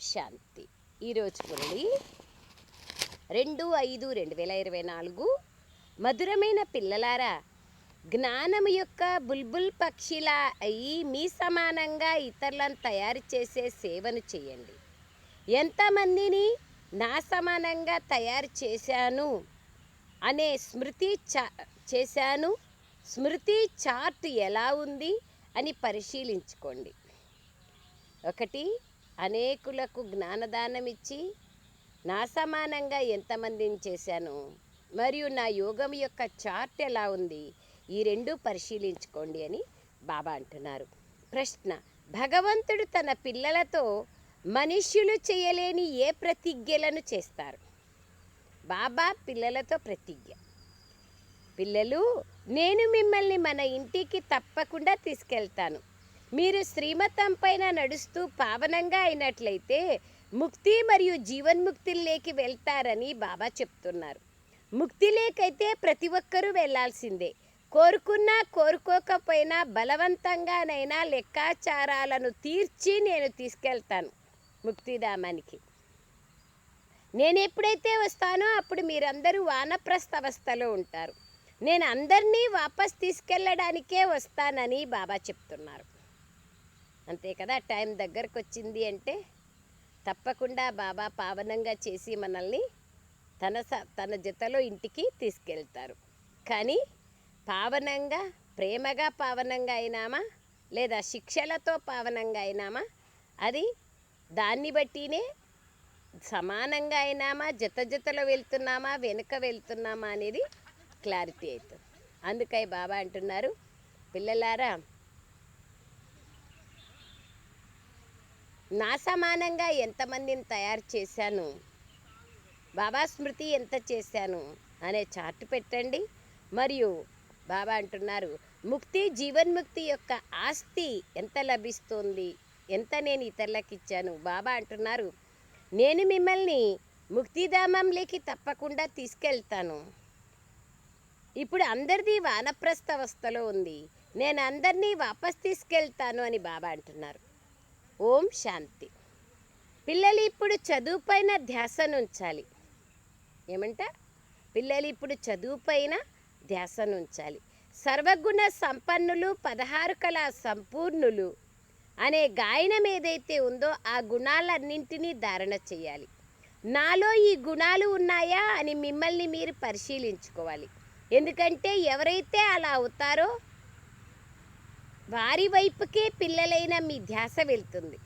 శాంతి. ఈరోజు పురళి రెండు ఐదు రెండు వేల ఇరవై నాలుగు మధురమైన పిల్లలారా జ్ఞానము యొక్క బుల్బుల్ పక్షిలా అయి మీ సమానంగా ఇతరులను తయారు చేసే సేవను చేయండి. ఎంతమందిని నా సమానంగా తయారు చేశాను అనే స్మృతి చా చేశాను స్మృతి చార్ట్ ఎలా ఉంది అని పరిశీలించుకోండి. ఒకటి అనేకులకు జ్ఞానదానం ఇచ్చి నా సమానంగా ఎంతమందిని చేశాను? మరియు నా యోగం యొక్క చార్ట్ ఎలా ఉంది? ఈ రెండు పరిశీలించుకోండి అని బాబా అంటున్నారు. ప్రశ్న భగవంతుడు తన పిల్లలతో మనుష్యులు చేయలేని ఏ ప్రతిజ్ఞలను చేస్తారు? బాబా పిల్లలతో ప్రతిజ్ఞ. పిల్లలు నేను మిమ్మల్ని మన ఇంటికి తప్పకుండా తీసుకెళ్తాను. మీరు శ్రీమతం పైన నడుస్తూ పావనంగా అయినట్లయితే ముక్తి మరియు జీవన్ముక్తిలోకి వెళ్తారని బాబా చెప్తున్నారు. ముక్తిలేకైతే ప్రతి ఒక్కరూ వెళ్ళాల్సిందే కోరుకున్నా కోరుకోకపోయినా బలవంతంగానైనా లెక్కాచారాలను తీర్చి నేను తీసుకెళ్తాను ముక్తిధామానికి. నేను ఎప్పుడైతే వస్తానో అప్పుడు మీరందరూ వానప్రస్థ అవస్థలో ఉంటారు. నేను అందరినీ వాపస్ తీసుకెళ్ళడానికే వస్తానని బాబా చెప్తున్నారు. అంతే కదా టైం దగ్గరకు వచ్చింది అంటే తప్పకుండా బాబా పావనంగా చేసి మనల్ని తన స తన జతలో ఇంటికి తీసుకెళ్తారు. కానీ పావనంగా ప్రేమగా పావనంగా అయినామా? లేదా శిక్షలతో పావనంగా అయినామా? అది దాన్ని బట్టినే సమానంగా అయినామా? జత జతలో వెళ్తున్నామా? వెనుక వెళ్తున్నామా? అనేది క్లారిటీ అవుతుంది. అందుకై బాబా అంటున్నారు పిల్లలారా నా సమానంగా ఎంతమందిని తయారు చేశాను? బాబా స్మృతి ఎంత చేశాను? అనే చార్ట్ పెట్టండి. మరియు బాబా అంటున్నారు ముక్తి జీవన్ముక్తి యొక్క ఆస్తి ఎంత లభిస్తుంది? ఎంత నేను ఇతరులకు ఇచ్చాను? బాబా అంటున్నారు నేను మిమ్మల్ని ముక్తిధామంలోకి తప్పకుండా తీసుకెళ్తాను. ఇప్పుడు అందరిది వానప్రస్థ అవస్థలో ఉంది. నేను అందరినీ వాపస్ తీసుకెళ్తాను అని బాబా అంటున్నారు. ఓం శాంతి. పిల్లలు ఇప్పుడు చదువుపైన ధ్యాసను ఉంచాలి ఏమంట? పిల్లలు ఇప్పుడు చదువుపైన ధ్యాసను ఉంచాలి సర్వగుణ సంపన్నులు పదహారు కళ సంపూర్ణులు అనే గాయనం ఏదైతే ఉందో ఆ గుణాలన్నింటినీ ధారణ చేయాలి. నాలో ఈ గుణాలు ఉన్నాయా అని మిమ్మల్ని మీరు పరిశీలించుకోవాలి. ఎందుకంటే ఎవరైతే అలా అవుతారో వారి వైపుకే పిల్లలైన మీ ధ్యాస వెళ్తుంది.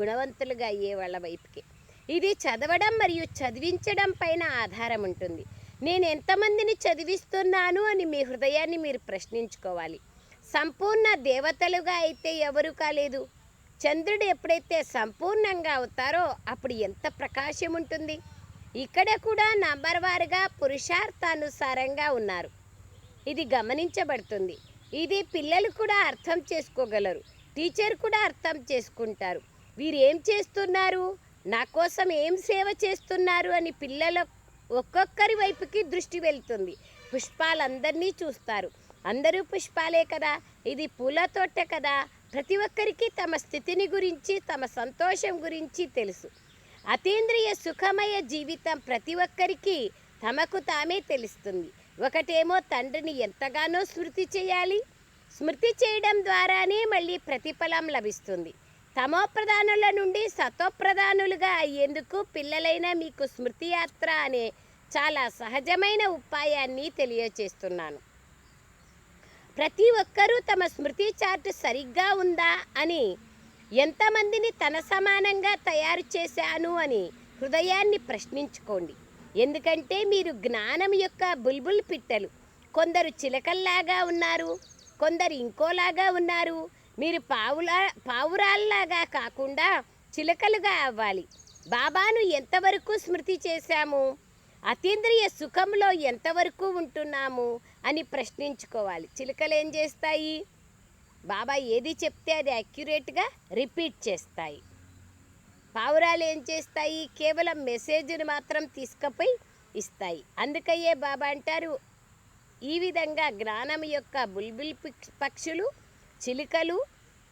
గుణవంతులుగా అయ్యే వాళ్ళ వైపుకే. ఇది చదవడం మరియు చదివించడం పైన ఆధారం ఉంటుంది. నేను ఎంతమందిని చదివిస్తున్నాను అని మీ హృదయాన్ని మీరు ప్రశ్నించుకోవాలి. సంపూర్ణ దేవతలుగా అయితే ఎవరు కాలేదు? చంద్రుడు ఎప్పుడైతే సంపూర్ణంగా అవుతారో అప్పుడు ఎంత ప్రకాశం ఉంటుంది? ఇక్కడ కూడా నంబర్ వారుగా పురుషార్థానుసారంగా ఉన్నారు. ఇది గమనించబడుతుంది. ఇది పిల్లలు కూడా అర్థం చేసుకోగలరు. టీచర్ కూడా అర్థం చేసుకుంటారు. వీరు ఏం చేస్తున్నారు? నా కోసం ఏం సేవ చేస్తున్నారు? అని పిల్లల ఒక్కొక్కరి వైపుకి దృష్టి వెళ్తుంది. పుష్పాలందరినీ చూస్తారు. అందరూ పుష్పాలే కదా? ఇది పూల తోట కదా? ప్రతి ఒక్కరికి తమ స్థితిని గురించి తమ సంతోషం గురించి తెలుసు. అతీంద్రియ సుఖమయ జీవితం ప్రతి ఒక్కరికి తమకు తామే తెలుస్తుంది. ఒకటేమో తండ్రిని ఎంతగానో స్మృతి చేయాలి. స్మృతి చేయడం ద్వారానే మళ్ళీ ప్రతిఫలం లభిస్తుంది. తమోప్రధానుల నుండి సతోప్రధానులుగా అయ్యేందుకు పిల్లలైన మీకు స్మృతి యాత్ర అనే చాలా సహజమైన ఉపాయాన్ని తెలియచేస్తున్నాను. ప్రతి ఒక్కరూ తమ స్మృతి చార్ట్ సరిగ్గా ఉందా అని ఎంతమందిని తన సమానంగా తయారు చేశాను అని హృదయాన్ని ప్రశ్నించుకోండి. ఎందుకంటే మీరు జ్ఞానం యొక్క బుల్బుల్ పిట్టలు. కొందరు చిలకల్లాగా ఉన్నారు కొందరు ఇంకోలాగా ఉన్నారు. మీరు పావులా పావురాల్లాగా కాకుండా చిలకలుగా అవ్వాలి. బాబాను ఎంతవరకు స్మృతి చేశాము? అతీంద్రియ సుఖంలో ఎంతవరకు ఉంటున్నాము? అని ప్రశ్నించుకోవాలి. చిలుకలు ఏం చేస్తాయి? బాబా ఏది చెప్తే అది అక్యురేట్గా రిపీట్ చేస్తాయి. పావురాలు ఏం చేస్తాయి? కేవలం మెసేజ్ని మాత్రం తీసుకుపోయి ఇస్తాయి. అందుకయ్యే బాబా అంటారు ఈ విధంగా జ్ఞానం యొక్క బుల్బుల్ పక్షులు చిలుకలు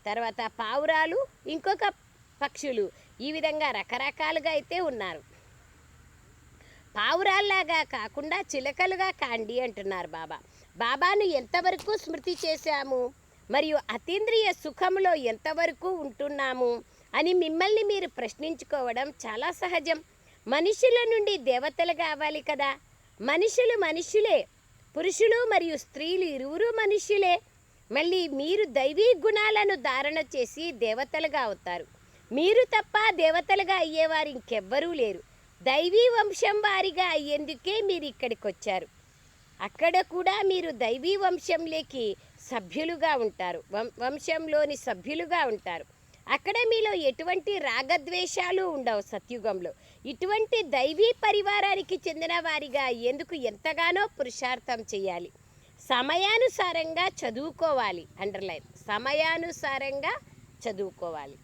తర్వాత పావురాలు ఇంకొక పక్షులు ఈ విధంగా రకరకాలుగా అయితే ఉన్నారు. పావురాల్లాగా కాకుండా చిలకలుగా కాండి అంటున్నారు బాబా. బాబాను ఎంతవరకు స్మృతి చేశాము? మరియు అతీంద్రియ సుఖంలో ఎంతవరకు ఉంటున్నాము? అని మిమ్మల్ని మీరు ప్రశ్నించుకోవడం చాలా సహజం. మనుషుల నుండి దేవతలు కావాలి కదా. మనుషులు మనుషులే. పురుషులు మరియు స్త్రీలు ఇరువురు మనుషులే. మళ్ళీ మీరు దైవీ గుణాలను ధారణ చేసి దేవతలుగా అవుతారు. మీరు తప్ప దేవతలుగా అయ్యేవారు ఇంకెవ్వరూ లేరు. దైవీ వంశం వారిగా అయ్యేందుకే మీరు ఇక్కడికి వచ్చారు అక్కడ కూడా మీరు దైవీ వంశంలోకి సభ్యులుగా ఉంటారు. వం- వంశంలోని సభ్యులుగా ఉంటారు. అక్కడ మీలో ఎటువంటి రాగద్వేషాలు ఉండవు సత్యుగంలో. ఇటువంటి దైవీ పరివారానికి చెందిన వారిగా ఎందుకు ఎంతగానో పురుషార్థం చేయాలి? సమయానుసారంగా చదువుకోవాలి అండర్లైన్. సమయానుసారంగా చదువుకోవాలి.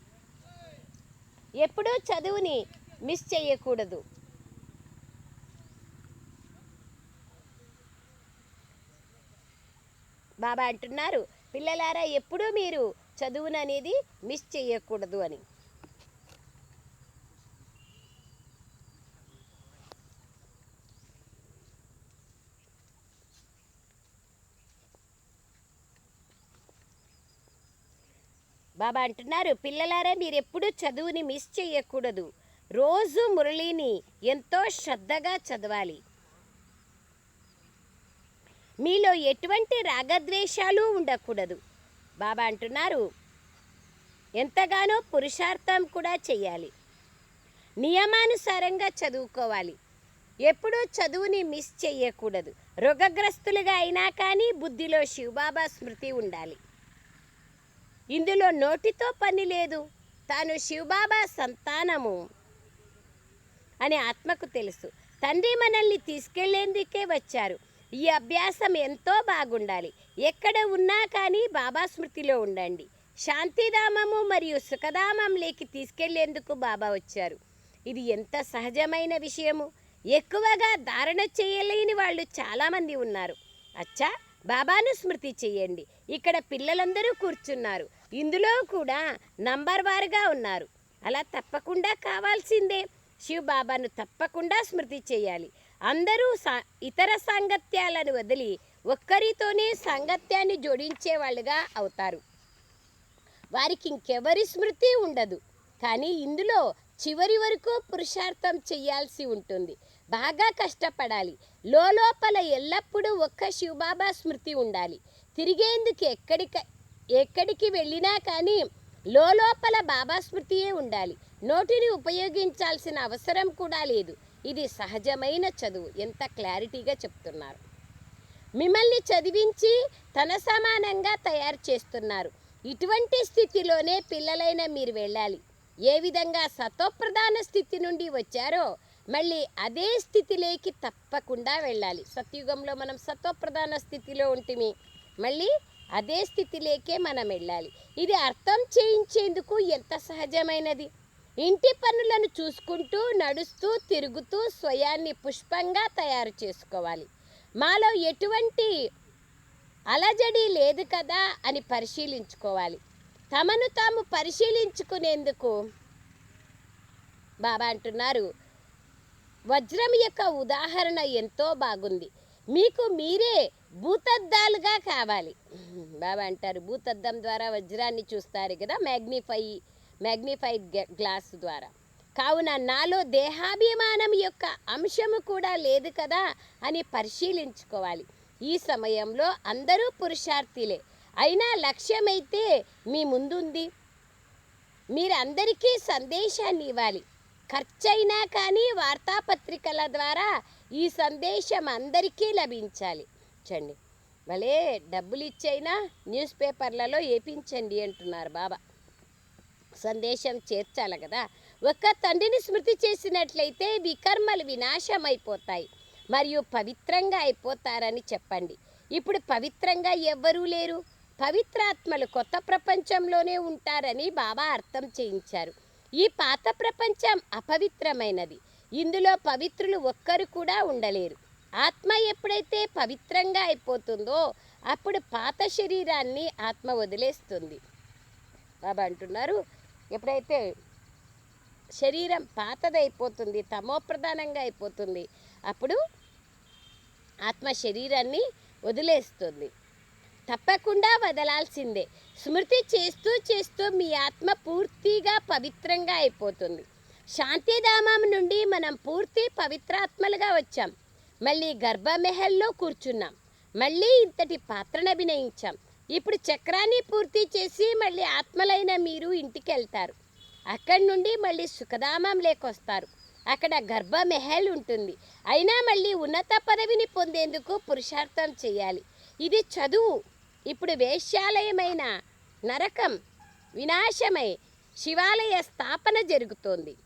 ఎప్పుడూ చదువుని మిస్ చేయకూడదు. బాబా అంటున్నారు పిల్లలారా ఎప్పుడూ మీరు చదువును అనేది మిస్ చేయకూడదు అని. బాబా అంటున్నారు పిల్లలారా మీరు ఎప్పుడూ చదువుని మిస్ చేయకూడదు. రోజు మురళిని ఎంతో శ్రద్ధగా చదవాలి. మీలో ఎటువంటి రాగద్వేషాలు ఉండకూడదు. బాబా అంటున్నారు. ఎంతగానో పురుషార్థం కూడా చేయాలి నియమానుసారంగా చదువుకోవాలి. ఎప్పుడూ చదువుని మిస్ చేయకూడదు రోగగ్రస్తులుగా అయినా కానీ బుద్ధిలో శివబాబా స్మృతి ఉండాలి. ఇందులో నోటితో పని లేదు. తాను శివబాబా సంతానము అని ఆత్మకు తెలుసు. తండ్రి మనల్ని తీసుకెళ్ళేందుకే వచ్చారు. ఈ అభ్యాసం ఎంతో బాగుండాలి. ఎక్కడ ఉన్నా కానీ బాబా స్మృతిలో ఉండండి. శాంతిధామము మరియు సుఖధామంలోకి తీసుకెళ్ళేందుకు బాబా వచ్చారు. ఇది ఎంత సహజమైన విషయము. ఎక్కువగా ధారణ చేయలేని వాళ్ళు చాలామంది ఉన్నారు. అచ్చా బాబాను స్మృతి చేయండి. ఇక్కడ పిల్లలందరూ కూర్చున్నారు. ఇందులో కూడా నంబర్ వారుగా ఉన్నారు. అలా తప్పకుండా కావాల్సిందే. శివ్ బాబాను తప్పకుండా స్మృతి చేయాలి. అందరూ సా ఇతర సాంగత్యాలను వదిలి ఒక్కరితోనే సాంగత్యాన్ని జోడించే వాళ్ళుగా అవుతారు. వారికి ఇంకెవరి స్మృతి ఉండదు. కానీ ఇందులో చివరి వరకు పురుషార్థం చేయాల్సి ఉంటుంది. బాగా కష్టపడాలి. లోపల ఎల్లప్పుడూ ఒక్క శివబాబా స్మృతి ఉండాలి. తిరిగేందుకు ఎక్కడిక ఎక్కడికి వెళ్ళినా కానీ లోపల బాబా స్మృతియే ఉండాలి. నోటిని ఉపయోగించాల్సిన అవసరం కూడా లేదు. ఇది సహజమైన చదువు ఎంత క్లారిటీగా చెప్తున్నారు. మిమ్మల్ని చదివించి తన సమానంగా తయారు చేస్తున్నారు. ఇటువంటి స్థితిలోనే పిల్లలైన మీరు వెళ్ళాలి. ఏ విధంగా సతోప్రధాన స్థితి నుండి వచ్చారో మళ్ళీ అదే స్థితిలోకి తప్పకుండా వెళ్ళాలి. సత్యుగంలో మనం సత్వప్రధాన స్థితిలో ఉంటిమి మళ్ళీ అదే స్థితిలోకే మనం వెళ్ళాలి. ఇది అర్థం చేయించేందుకు ఎంత సహజమైనది? ఇంటి పనులను చూసుకుంటూ నడుస్తూ తిరుగుతూ స్వయాన్ని పుష్పంగా తయారు చేసుకోవాలి. మాలో ఎటువంటి అలజడి లేదు కదా అని పరిశీలించుకోవాలి. తమను తాము పరిశీలించుకునేందుకు బాబా అంటున్నారు. వజ్రం యొక్క ఉదాహరణ ఎంతో బాగుంది. మీకు మీరే భూతద్దాలుగా కావాలి. బాబా అంటారు. భూతద్దం ద్వారా వజ్రాన్ని చూస్తారు కదా మ్యాగ్నిఫై మ్యాగ్నిఫైడ్ గ్లాస్ ద్వారా. కావున నాలో దేహాభిమానం యొక్క అంశము కూడా లేదు కదా అని పరిశీలించుకోవాలి. ఈ సమయంలో అందరూ పురుషార్థిలే. అయినా లక్ష్యమైతే మీ ముందుంది. మీరందరికీ సందేశాన్ని ఇవ్వాలి. ఖర్చైనా కానీ వార్తాపత్రికల ద్వారా ఈ సందేశం అందరికీ లభించాలి. చండి భలే డబ్బులు ఇచ్చైనా న్యూస్ పేపర్లలో వేపించండి అంటున్నారు బాబా. సందేశం చేర్చాలి కదా. ఒక్క తండ్రిని స్మృతి చేసినట్లయితే వికర్మలు వినాశం అయిపోతాయి మరియు పవిత్రంగా అయిపోతారని చెప్పండి. ఇప్పుడు పవిత్రంగా ఎవ్వరూ లేరు. పవిత్రాత్మలు కొత్త ప్రపంచంలోనే ఉంటారని బాబా అర్థం చేయించారు. ఈ పాత ప్రపంచం అపవిత్రమైనది. ఇందులో పవిత్రులు ఒక్కరు కూడా ఉండలేరు. ఆత్మ ఎప్పుడైతే పవిత్రంగా అయిపోతుందో అప్పుడు పాత శరీరాన్ని ఆత్మ వదిలేస్తుంది. బాబా అంటున్నారు ఎప్పుడైతే శరీరం పాతదైపోతుంది తమోప్రధానంగా అయిపోతుంది అప్పుడు ఆత్మ శరీరాన్ని వదిలేస్తుంది. తప్పకుండా వదలాల్సిందే. స్మృతి చేస్తూ చేస్తూ మీ ఆత్మ పూర్తిగా పవిత్రంగా అయిపోతుంది. శాంతిధామం నుండి మనం పూర్తి పవిత్రాత్మలుగా వచ్చాం. మళ్ళీ గర్భమెహల్లో కూర్చున్నాం. మళ్ళీ ఇంతటి పాత్రను అభినయించాం. ఇప్పుడు చక్రాన్ని పూర్తి చేసి మళ్ళీ ఆత్మలైన మీరు ఇంటికి వెళ్తారు అక్కడి నుండి మళ్ళీ సుఖధామం లేకొస్తారు. అక్కడ గర్భమెహల్ ఉంటుంది. అయినా మళ్ళీ ఉన్నత పదవిని పొందేందుకు పురుషార్థం చేయాలి. ఇది చదువు. ఇప్పుడు వేశ్యాలయమైన నరకం వినాశమై శివాలయ స్థాపన జరుగుతోంది.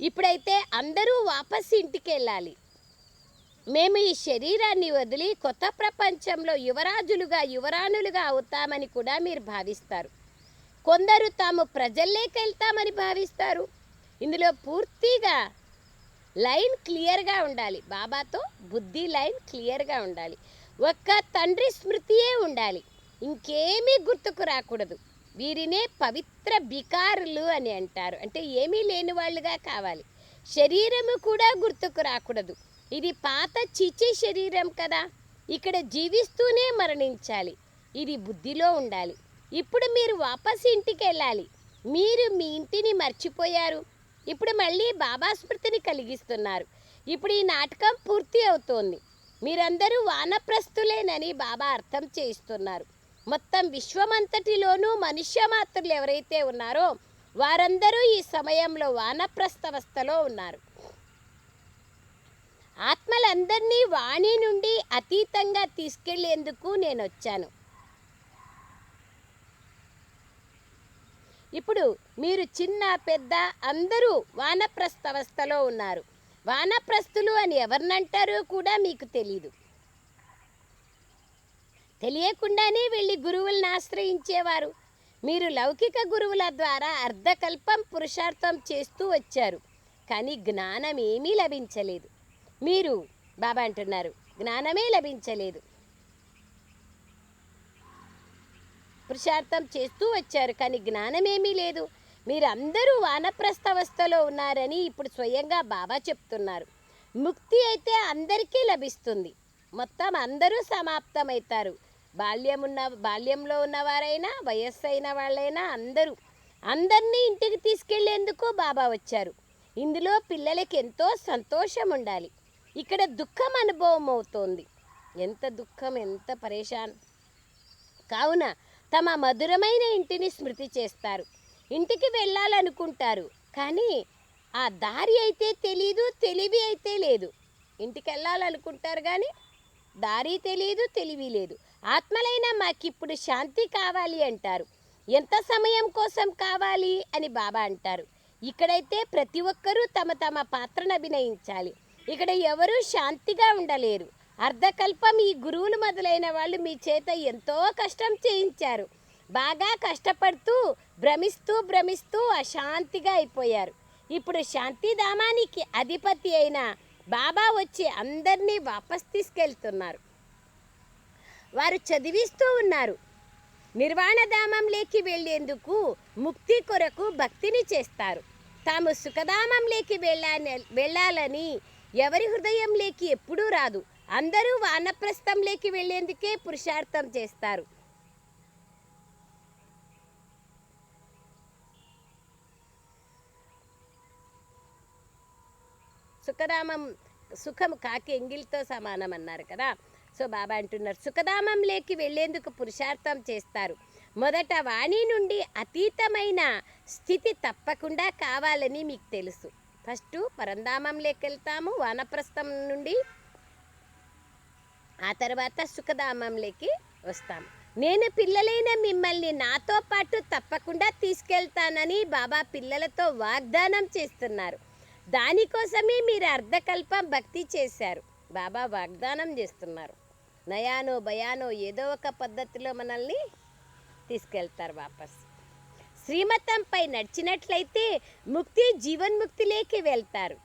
ఇప్పుడైతే అందరూ వాపస్ ఇంటికి వెళ్ళాలి మేము ఈ శరీరాన్ని వదిలి కొత్త ప్రపంచంలో యువరాజులుగా యువరాణులుగా అవుతామని కూడా మీరు భావిస్తారు. కొందరు తాము ప్రజల్లోకి వెళ్తామని భావిస్తారు. ఇందులో పూర్తిగా లైన్ క్లియర్గా ఉండాలి. బాబాతో బుద్ధి లైన్ క్లియర్గా ఉండాలి. ఒక్క తండ్రి స్మృతియే ఉండాలి. ఇంకేమీ గుర్తుకు రాకూడదు. వీరినే పవిత్ర బికారులు అని అంటారు. అంటే ఏమీ లేని వాళ్ళుగా కావాలి. శరీరము కూడా గుర్తుకు రాకూడదు. ఇది పాత చిచి శరీరం కదా. ఇక్కడ జీవిస్తూనే మరణించాలి. ఇది బుద్ధిలో ఉండాలి. ఇప్పుడు మీరు వాపస్ ఇంటికి వెళ్ళాలి. మీరు మీ ఇంటిని మర్చిపోయారు. ఇప్పుడు మళ్ళీ బాబా స్మృతిని కలిగిస్తున్నారు. ఇప్పుడు ఈ నాటకం పూర్తి అవుతోంది. మీరందరూ వానప్రస్తులేనని బాబా అర్థం చేయిస్తున్నారు. మొత్తం విశ్వమంతటిలోనూ మనుష్య మాత్రులు ఎవరైతే ఉన్నారో వారందరూ ఈ సమయంలో వానప్రస్థవస్థలో ఉన్నారు. ఆత్మలందరినీ వాణి నుండి అతీతంగా తీసుకెళ్ళేందుకు నేను వచ్చాను ఇప్పుడు మీరు చిన్న పెద్ద అందరూ వానప్రస్థవస్థలో ఉన్నారు. వానప్రస్థులు అని ఎవరినంటారో కూడా మీకు తెలీదు. తెలియకుండానే వెళ్ళి గురువులను ఆశ్రయించేవారు. మీరు లౌకిక గురువుల ద్వారా అర్ధకల్పం పురుషార్థం చేస్తూ వచ్చారు. కానీ జ్ఞానం ఏమీ లభించలేదు. మీరు బాబా అంటున్నారు. జ్ఞానమే లభించలేదు. పురుషార్థం చేస్తూ వచ్చారు కానీ జ్ఞానమేమీ లేదు. మీరు అందరూ వానప్రస్థవస్థలో ఉన్నారని ఇప్పుడు స్వయంగా బాబా చెప్తున్నారు. ముక్తి అయితే అందరికీ లభిస్తుంది. మొత్తం అందరూ సమాప్తమవుతారు. బాల్యం ఉన్న బాల్యంలో ఉన్నవారైనా వయస్సు అయిన వాళ్ళైనా అందరూ అందరినీ ఇంటికి తీసుకెళ్ళేందుకు బాబా వచ్చారు. ఇందులో పిల్లలకి ఎంతో సంతోషం ఉండాలి ఇక్కడ దుఃఖం అనుభవం అవుతోంది ఎంత దుఃఖం ఎంత పరేషాన్. కావున తమ మధురమైన ఇంటిని స్మృతి చేస్తారు. ఇంటికి వెళ్ళాలనుకుంటారు. కానీ ఆ దారి అయితే తెలీదు తెలివి అయితే లేదు. ఇంటికి వెళ్ళాలనుకుంటారు కానీ దారి తెలియదు తెలివి లేదు. ఆత్మలైన మాకిప్పుడు శాంతి కావాలి అంటారు. ఎంత సమయం కోసం కావాలి అని బాబా అంటారు. ఇక్కడైతే ప్రతి ఒక్కరూ తమ తమ పాత్రను అభినయించాలి. ఇక్కడ ఎవరూ శాంతిగా ఉండలేరు. అర్ధకల్పం ఈ గురువులు మొదలైన వాళ్ళు మీ చేత ఎంతో కష్టం చేయించారు. బాగా కష్టపడుతూ భ్రమిస్తూ భ్రమిస్తూ అశాంతిగా అయిపోయారు. ఇప్పుడు శాంతిధామానికి అధిపతి అయిన బాబా వచ్చి అందరినీ వాపస్ తీసుకెళ్తున్నారు. వారు చదివిస్తూ ఉన్నారు. నిర్వాణధామంలోకి వెళ్ళేందుకు ముక్తి కొరకు భక్తిని చేస్తారు. తాము సుఖధామంలోకి వెళ్ళాలని వెళ్ళాలని ఎవరి హృదయం లేకి ఎప్పుడూ రాదు. అందరూ వానప్రస్థంలోకి వెళ్ళేందుకే పురుషార్థం చేస్తారు. సుఖదామం సుఖం కాకి ఎంగిల్తో సమానం అన్నారు కదా. సో బాబా అంటున్నారు సుఖధామంలోకి వెళ్ళేందుకు పురుషార్థం చేస్తారు. మొదట వాణి నుండి అతీతమైన స్థితి తప్పకుండా కావాలని మీకు తెలుసు. ఫస్ట్ పరంధామంలోకి వెళ్తాము వానప్రస్థం నుండి ఆ తర్వాత సుఖధామంలోకి వస్తాము. నేను పిల్లలైన మిమ్మల్ని నాతో పాటు తప్పకుండా తీసుకెళ్తానని బాబా పిల్లలతో వాగ్దానం చేస్తున్నారు. దానికోసమే మీరు అర్ధకల్పం భక్తి చేశారు. బాబా వాగ్దానం చేస్తున్నారు. నయానో భయానో ఏదో ఒక పద్ధతిలో మనల్ని తీసుకెళ్తారు వాపస్. శ్రీమతంపై నడిచినట్లయితే ముక్తి జీవన్ముక్తిలోకి వెళ్తారు.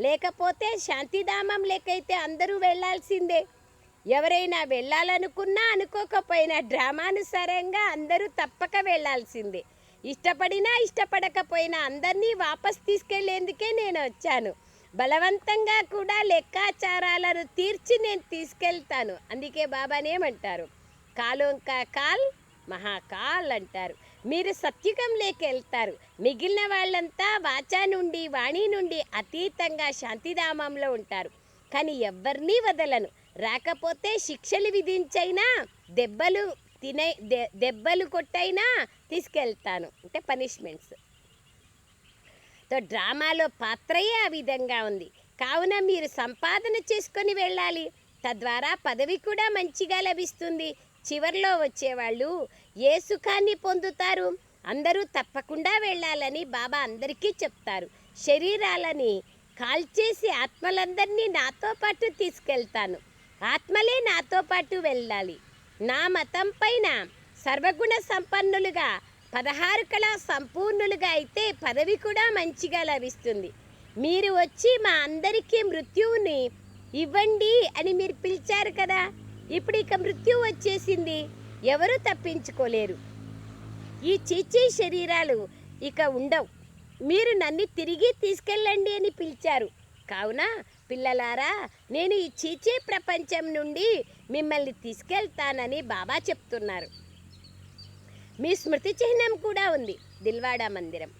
లేకపోతే శాంతిధామం లేకైతే అందరూ వెళ్ళాల్సిందే ఎవరైనా వెళ్ళాలనుకున్నా అనుకోకపోయినా డ్రామానుసారంగా అందరూ తప్పక వెళ్ళాల్సిందే ఇష్టపడినా ఇష్టపడకపోయినా అందరినీ వాపస్ తీసుకెళ్ళేందుకే నేను వచ్చాను. బలవంతంగా కూడా లెక్కాచారాలను తీర్చి నేను తీసుకెళ్తాను. అందుకే బాబానేమంటారు? కాలోంకా కాల్ మహాకాల్ అంటారు. మీరు సత్యుగంలోకి వెళ్తారు మిగిలిన వాళ్ళంతా వాచా నుండి వాణి నుండి అతీతంగా శాంతిధామంలో ఉంటారు. కానీ ఎవరినీ వదలను. రాకపోతే శిక్షలు విధించైనా దెబ్బలు తినే దె- దెబ్బలు కొట్టైనా తీసుకెళ్తాను. అంటే పనిష్మెంట్స్. తో డ్రామాలో పాత్రయే ఆ విధంగా ఉంది. కావున మీరు సంపాదన చేసుకొని వెళ్ళాలి. తద్వారా పదవి కూడా మంచిగా లభిస్తుంది. చివర్లో వచ్చేవాళ్ళు ఏ సుఖాన్ని పొందుతారు. అందరూ తప్పకుండా వెళ్ళాలని బాబా అందరికీ చెప్తారు. శరీరాలని కాల్చేసి ఆత్మలందరినీ నాతో పాటు తీసుకెళ్తాను. ఆత్మలే నాతో పాటు వెళ్ళాలి. నా మతం పైన సర్వగుణ సంపన్నులుగా పదహారు కళ సంపూర్ణులుగా అయితే పదవి కూడా మంచిగా లభిస్తుంది. మీరు వచ్చి మా అందరికీ మృత్యువుని ఇవ్వండి అని మీరు పిలిచారు కదా. ఇప్పుడు ఇక మృత్యు వచ్చేసింది. ఎవరు తప్పించుకోలేరు. ఈ చీచీ శరీరాలు ఇక ఉండవు. మీరు నన్ను తిరిగి తీసుకెళ్ళండి అని పిలిచారు. కావున పిల్లలారా నేను ఈ చీచీ ప్రపంచం నుండి మిమ్మల్ని తీసుకెళ్తానని బాబా చెప్తున్నారు. మీ స్మృతి చిహ్నం కూడా ఉంది దిల్వాడా మందిరం.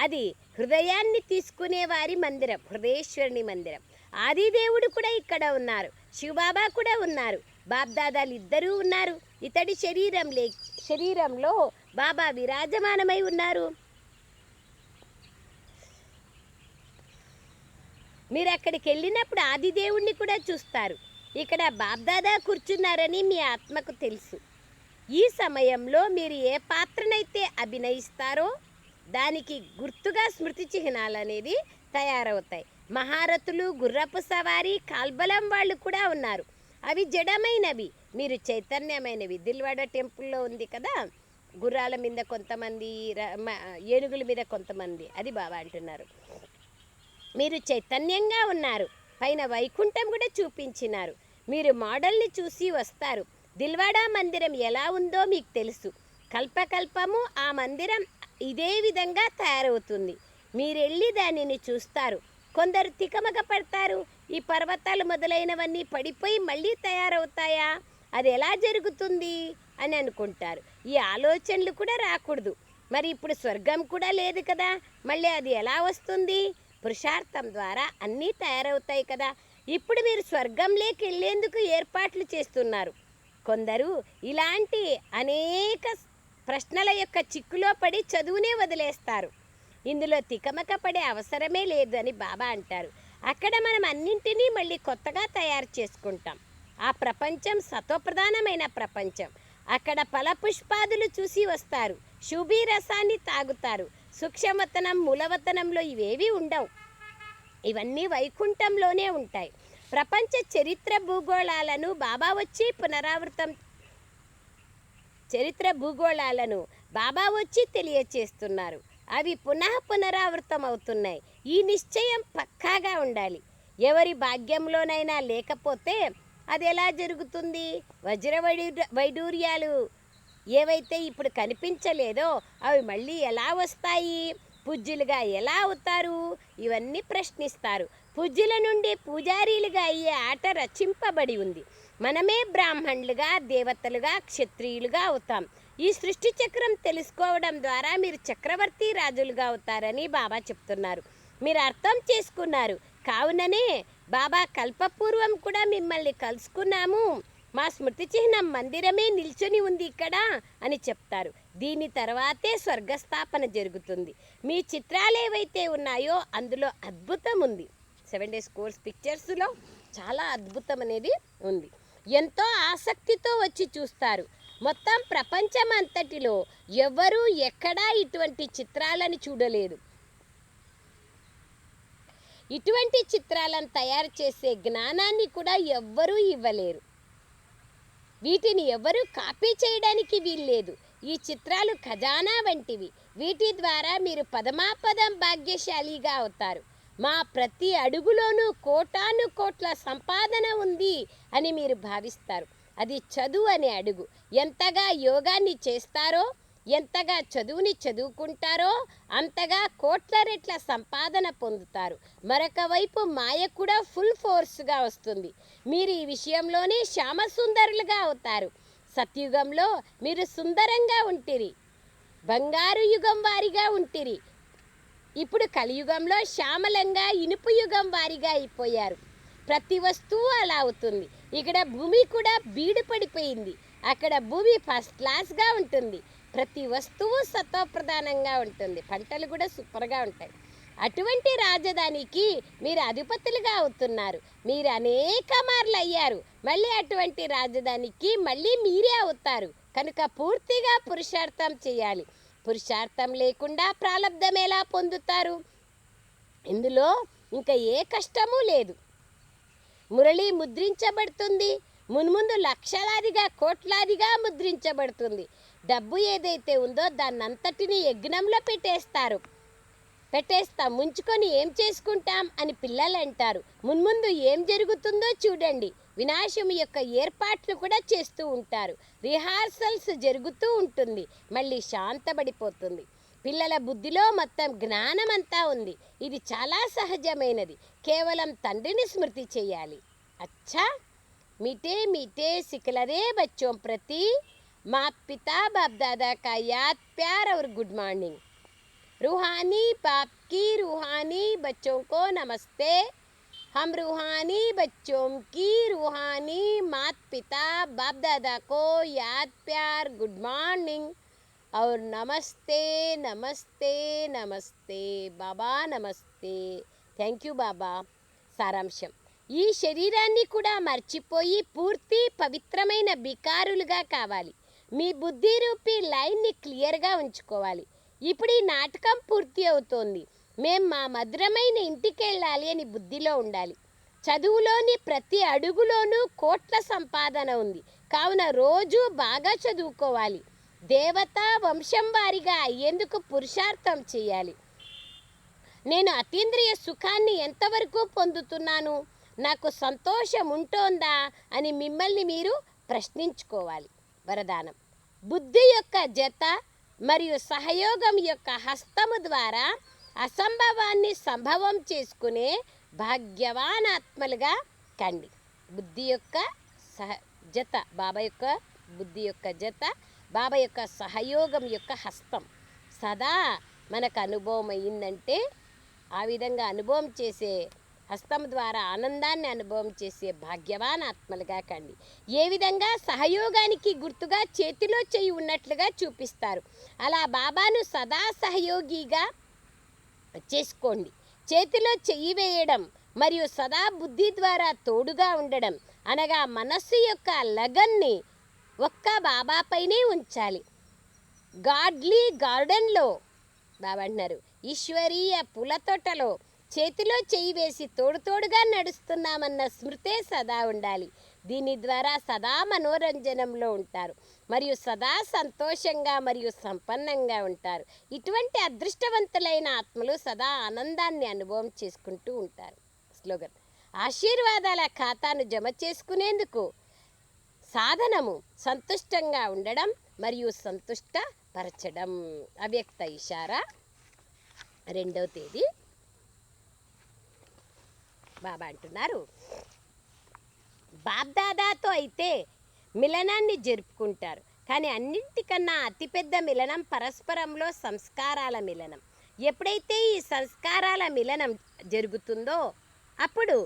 అది హృదయాన్ని తీసుకునే వారి మందిరం హృదయేశ్వరుని మందిరం. ఆదిదేవుడు కూడా ఇక్కడ ఉన్నారు శివబాబా కూడా ఉన్నారు. బాబ్దాదాలు ఇద్దరూ ఉన్నారు. ఇతడి శరీరం లే శరీరంలో బాబా విరాజమానమై ఉన్నారు. మీరు అక్కడికి వెళ్ళినప్పుడు ఆదిదేవుణ్ణి కూడా చూస్తారు. ఇక్కడ బాబ్దాదా కూర్చున్నారని మీ ఆత్మకు తెలుసు. ఈ సమయంలో మీరు ఏ పాత్రనైతే అభినయిస్తారో దానికి గుర్తుగా స్మృతి చిహ్నాలు అనేది తయారవుతాయి. మహారథులు గుర్రపు సవారీ కాల్బలం వాళ్ళు కూడా ఉన్నారు. అవి జడమైనవి. మీరు చైతన్యమైనవి. దిల్వాడ టెంపుల్లో ఉంది కదా? గుర్రాల మీద కొంతమంది ర- మ- ఏనుగుల మీద కొంతమంది. అది బాబా అంటున్నారు. మీరు చైతన్యంగా ఉన్నారు. పైన వైకుంఠం కూడా చూపించినారు. మీరు మోడల్ని చూసి వస్తారు. దిల్వాడా మందిరం ఎలా ఉందో మీకు తెలుసు. కల్పకల్పము ఆ మందిరం ఇదే విధంగా తయారవుతుంది. మీరెళ్ళి దానిని చూస్తారు. కొందరు తికమక పడతారు. ఈ పర్వతాలు మొదలైనవన్నీ పడిపోయి మళ్ళీ తయారవుతాయా? అది ఎలా జరుగుతుంది? అని అనుకుంటారు. ఈ ఆలోచనలు కూడా రాకూడదు. మరి ఇప్పుడు స్వర్గం కూడా లేదు కదా. మళ్ళీ అది ఎలా వస్తుంది? పురుషార్థం ద్వారా అన్నీ తయారవుతాయి కదా. ఇప్పుడు మీరు స్వర్గంలోకి వెళ్ళేందుకు ఏర్పాట్లు చేస్తున్నారు. కొందరు ఇలాంటి అనేక ప్రశ్నల యొక్క చిక్కులో పడి చదువునే వదిలేస్తారు. ఇందులో తికమక పడే అవసరమే లేదు అని బాబా అంటారు. అక్కడ మనం అన్నింటినీ మళ్ళీ కొత్తగా తయారు చేసుకుంటాం. ఆ ప్రపంచం సత్వప్రధానమైన ప్రపంచం. అక్కడ ఫలపుష్పాదులు చూసి వస్తారు. శుభీ రసాన్ని తాగుతారు. సూక్ష్మవతనం మూలవతనంలో ఇవేవి ఉండవు. ఇవన్నీ వైకుంఠంలోనే ఉంటాయి. ప్రపంచ చరిత్ర భూగోళాలను బాబా వచ్చి పునరావృతం చరిత్ర భూగోళాలను బాబా వచ్చి తెలియచేస్తున్నారు. అవి పునః పునరావృతం అవుతున్నాయి ఈ నిశ్చయం పక్కాగా ఉండాలి. ఎవరి భాగ్యంలోనైనా లేకపోతే అది ఎలా జరుగుతుంది? వజ్ర వైడూర్యాలు ఏవైతే ఇప్పుడు కనిపించలేదో అవి మళ్ళీ ఎలా వస్తాయి? పూజ్యులుగా ఎలా అవుతారు? ఇవన్నీ ప్రశ్నిస్తారు. పూజ్యుల నుండి పూజారీలుగా అయ్యే ఆట రచింపబడి ఉంది. మనమే బ్రాహ్మణులుగా దేవతలుగా క్షత్రియులుగా అవుతాం. ఈ సృష్టి చక్రం తెలుసుకోవడం ద్వారా మీరు చక్రవర్తి రాజులుగా అవుతారని బాబా చెప్తున్నారు. మీరు అర్థం చేసుకున్నారు. కావుననే బాబా కల్పపూర్వం కూడా మిమ్మల్ని కలుసుకున్నాము. మా స్మృతి చిహ్నం మందిరమే నిల్చొని ఉంది ఇక్కడ అని చెప్తారు. దీని తర్వాతే స్వర్గస్థాపన జరుగుతుంది. మీ చిత్రాలు ఏవైతే ఉన్నాయో అందులో అద్భుతం ఉంది. సెవెన్ డేస్ కోర్స్ పిక్చర్స్లో చాలా అద్భుతం అనేది ఉంది. ఎంతో ఆసక్తితో వచ్చి చూస్తారు. మొత్తం ప్రపంచం అంతటిలో ఎవరూ ఎక్కడా ఇటువంటి చిత్రాలను చూడలేదు. ఇటువంటి చిత్రాలను తయారు చేసే జ్ఞానాన్ని కూడా ఎవ్వరూ ఇవ్వలేరు. వీటిని ఎవరు కాపీ చేయడానికి వీల్లేదు. ఈ చిత్రాలు ఖజానా వంటివి. వీటి ద్వారా మీరు పదమాపదం భాగ్యశాలిగా అవుతారు. మా ప్రతి అడుగులోనూ కోటాను కోట్ల సంపాదన ఉంది అని మీరు భావిస్తారు. అది చదువు అనే అడుగు. ఎంతగా యోగాన్ని చేస్తారో ఎంతగా చదువుని చదువుకుంటారో అంతగా కోట్ల రెట్ల సంపాదన పొందుతారు. మరొక వైపు మాయ కూడా ఫుల్ ఫోర్స్గా వస్తుంది. మీరు ఈ విషయంలోనే శ్యామసుందరులుగా అవుతారు. సత్యుగంలో మీరు సుందరంగా ఉంటిరి. బంగారు యుగం వారిగా ఉంటిరి. ఇప్పుడు కలియుగంలో శ్యామలంగా ఇనుపు యుగం వారిగా అయిపోయారు. ప్రతి వస్తువు అలా అవుతుంది. ఇక్కడ భూమి కూడా బీడు పడిపోయింది అక్కడ భూమి ఫస్ట్ క్లాస్గా ఉంటుంది. ప్రతి వస్తువు సత్వప్రధానంగా ఉంటుంది. పంటలు కూడా సూపర్గా ఉంటాయి. అటువంటి రాజధానికి మీరు అధిపతులుగా అవుతున్నారు. మీరు అనేక మార్లు అయ్యారు. మళ్ళీ అటువంటి రాజధానికి మళ్ళీ మీరే అవుతారు. కనుక పూర్తిగా పురుషార్థం చేయాలి. పురుషార్థం లేకుండా ప్రారంధం ఎలా పొందుతారు? ఇందులో ఇంకా ఏ కష్టమూ లేదు. మురళి ముద్రించబడుతుంది. మున్ముందు లక్షలాదిగా కోట్లాదిగా ముద్రించబడుతుంది. డబ్బు ఏదైతే ఉందో దాన్ని అంతటిని యజ్ఞంలో పెట్టేస్తారు. పెట్టేస్తాం ముంచుకొని ఏం చేసుకుంటాం అని పిల్లలు అంటారు మున్ముందు ఏం జరుగుతుందో చూడండి. వినాశం యొక్క ఏర్పాట్లు కూడా చేస్తూ ఉంటారు. రిహార్సల్స్ జరుగుతూ ఉంటుంది. మళ్ళీ శాంతపడిపోతుంది. పిల్లల బుద్ధిలో మొత్తం జ్ఞానమంతా ఉంది. ఇది చాలా సహజమైనది. కేవలం తండ్రిని స్మృతి చేయాలి. అచ్చా! మీటే మీటే సికలరే బచ్చోం ప్రతి माँ पिता बाप दादा का याद प्यार और गुड मॉर्निंग रूहानी बाप की रूहानी बच्चों को नमस्ते हम रूहानी बच्चों की रूहानी मात पिता बाप दादा को याद प्यार गुड मॉर्निंग और नमस्ते नमस्ते नमस्ते बाबा नमस्ते థ్యాంక్ యూ బాబా సారాంశం ఈ శరీరాన్ని కూడా మర్చిపోయి పూర్తి పవిత్రమైన బికారులుగా కావాలి మీ బుద్ధి రూపీ లైన్ని క్లియర్గా ఉంచుకోవాలి. ఇప్పుడు ఈ నాటకం పూర్తి అవుతోంది. మేం మా మధురమైన ఇంటికి వెళ్ళాలి అని బుద్ధిలో ఉండాలి. చదువులోని ప్రతి అడుగులోనూ కోట్ల సంపాదన ఉంది. కావున రోజు బాగా చదువుకోవాలి. దేవత వంశం వారిగా అయ్యేందుకు పురుషార్థం చేయాలి. నేను అతీంద్రియ సుఖాన్ని ఎంతవరకు పొందుతున్నాను? నాకు సంతోషం ఉంటోందా? అని మిమ్మల్ని మీరు ప్రశ్నించుకోవాలి. వరదానం. బుద్ధి యొక్క జత మరియు సహయోగం యొక్క హస్తము ద్వారా అసంభవాన్ని సంభవం చేసుకునే భాగ్యవాన్ ఆత్మలుగా కండి. బుద్ధి యొక్క సహ జత బాబా యొక్క బుద్ధి యొక్క జత బాబా యొక్క సహయోగం యొక్క హస్తం. సదా మనకు అనుభవం అయిందంటే ఆ విధంగా అనుభవం చేసే హస్తం ద్వారా ఆనందాన్ని అనుభవం చేసే భాగ్యవాన్ ఆత్మలుగా కండి. ఏ విధంగా సహయోగానికి గుర్తుగా చేతిలో చేయి ఉన్నట్లుగా చూపిస్తారు. అలా బాబాను సదా సహయోగిగా చేసుకోండి. చేతిలో చెయ్యి వేయడం మరియు సదా బుద్ధి ద్వారా తోడుగా ఉండడం అనగా మనస్సు యొక్క లగన్ని ఒక్క బాబాపైనే ఉంచాలి. గాడ్లీ గార్డెన్లో బాబా అంటున్నారు. ఈశ్వరీయ పూల తోటలో చేతిలో చేయి వేసి తోడుతోడుగా నడుస్తున్నామన్న స్మృతే సదా ఉండాలి. దీని ద్వారా సదా మనోరంజనంలో ఉంటారు. మరియు సదా సంతోషంగా మరియు సంపన్నంగా ఉంటారు. ఇటువంటి అదృష్టవంతులైన ఆత్మలు సదా ఆనందాన్ని అనుభవం చేసుకుంటూ ఉంటారు. స్లోగన్. ఆశీర్వాదాల ఖాతాను జమ చేసుకునేందుకు సాధనము సంతుష్టంగా ఉండడం మరియు సంతుష్టపరచడం అవ్యక్త ఇషారా. రెండవ తేదీ. బాబా అంటున్నారు. బాబ్దాదాతో అయితే మిలనాన్ని జరుపుకుంటారు. కానీ అన్నింటికన్నా అతిపెద్ద మిలనం పరస్పరంలో సంస్కారాల మిలనం. ఎప్పుడైతే ఈ సంస్కారాల మిలనం జరుగుతుందో అప్పుడు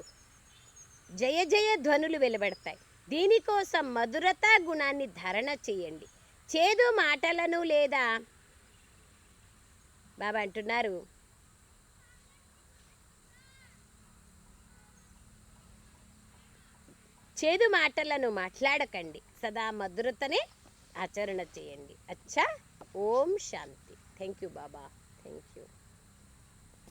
జయ జయ ధ్వనులు వెలువడతాయి. దీనికోసం మధురత గుణాన్ని ధారణ చేయండి. చేదు మాటలను లేదా బాబా అంటున్నారు. చేదు మాటలను మాట్లాడకండి. సదా మధురతనే ఆచరణ చేయండి. అచ్చా ఓం శాంతి. Thank you Baba. Thank you